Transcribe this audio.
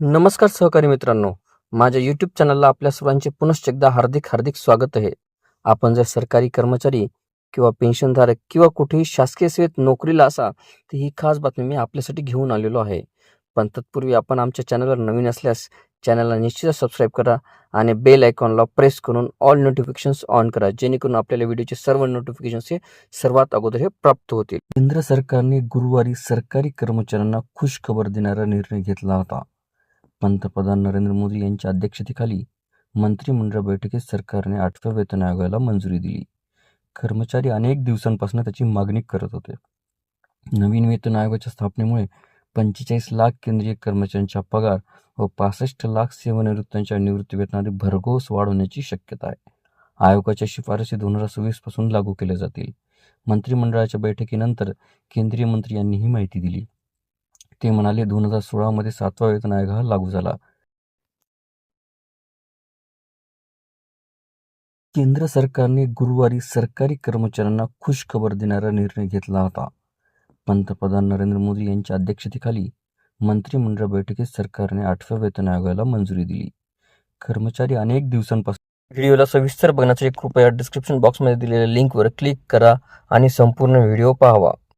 नमस्कार सहकारी मित्रांनो. माझ्या यूट्यूब चॅनलला आपल्या सर्वांचे पुनश्च एकदा हार्दिक हार्दिक स्वागत आहे. आपण जर सरकारी कर्मचारी किंवा पेन्शनधारक किंवा कुठेही शासकीय सेवेत नोकरीला असा तर ही खास बातमी मी आपल्यासाठी घेऊन आलेलो आहे. पण तत्पूर्वी आपण आमच्या चॅनलवर नवीन असल्यास चॅनलला निश्चितच सबस्क्राईब करा आणि बेल आयकॉनला प्रेस करून ऑल नोटिफिकेशन्स ऑन करा जेणेकरून आपल्याला व्हिडिओचे सर्व नोटिफिकेशन्स हे सर्वात अगोदर हे प्राप्त होतील. केंद्र सरकारने गुरुवारी सरकारी कर्मचाऱ्यांना खुश खबर देणारा निर्णय घेतला होता. पंतप्रधान नरेंद्र मोदी यांच्या अध्यक्षतेखाली मंत्रिमंडळ बैठकीत सरकारने आठव्या वेतन आयोगाला मंजुरी दिली. कर्मचारी अनेक दिवसांपासून त्याची मागणी करत होते. नवीन वेतन आयोगाच्या स्थापनेमुळे पंचेचाळीस लाख केंद्रीय कर्मचाऱ्यांचा पगार व पासष्ट लाख सेवानिवृत्तांच्या निवृत्तीवेतनात भरघोस वाढ होण्याची शक्यता आहे. आयोगाच्या शिफारसी दोन हजार सव्वीसपासून लागू केल्या जातील. मंत्रिमंडळाच्या बैठकीनंतर केंद्रीय मंत्री यांनी ही माहिती दिली. ते म्हणाले दोन हजार सोळामध्ये सातवा वेतन आयोग हा लागू झाला. केंद्र सरकारने गुरुवारी सरकारी कर्मचाऱ्यांना खुश खबर देणारा निर्णय घेतला होता. पंतप्रधान नरेंद्र मोदी यांच्या अध्यक्षतेखाली मंत्रिमंडळ बैठकीत सरकारने आठव्या वेतन आयोगाला मंजुरी दिली. कर्मचारी अनेक दिवसांपासून व्हिडिओला सविस्तर बघण्यासाठी कृपया डिस्क्रिप्शन बॉक्समध्ये दिलेल्या लिंकवर क्लिक करा आणि संपूर्ण व्हिडिओ पाहावा.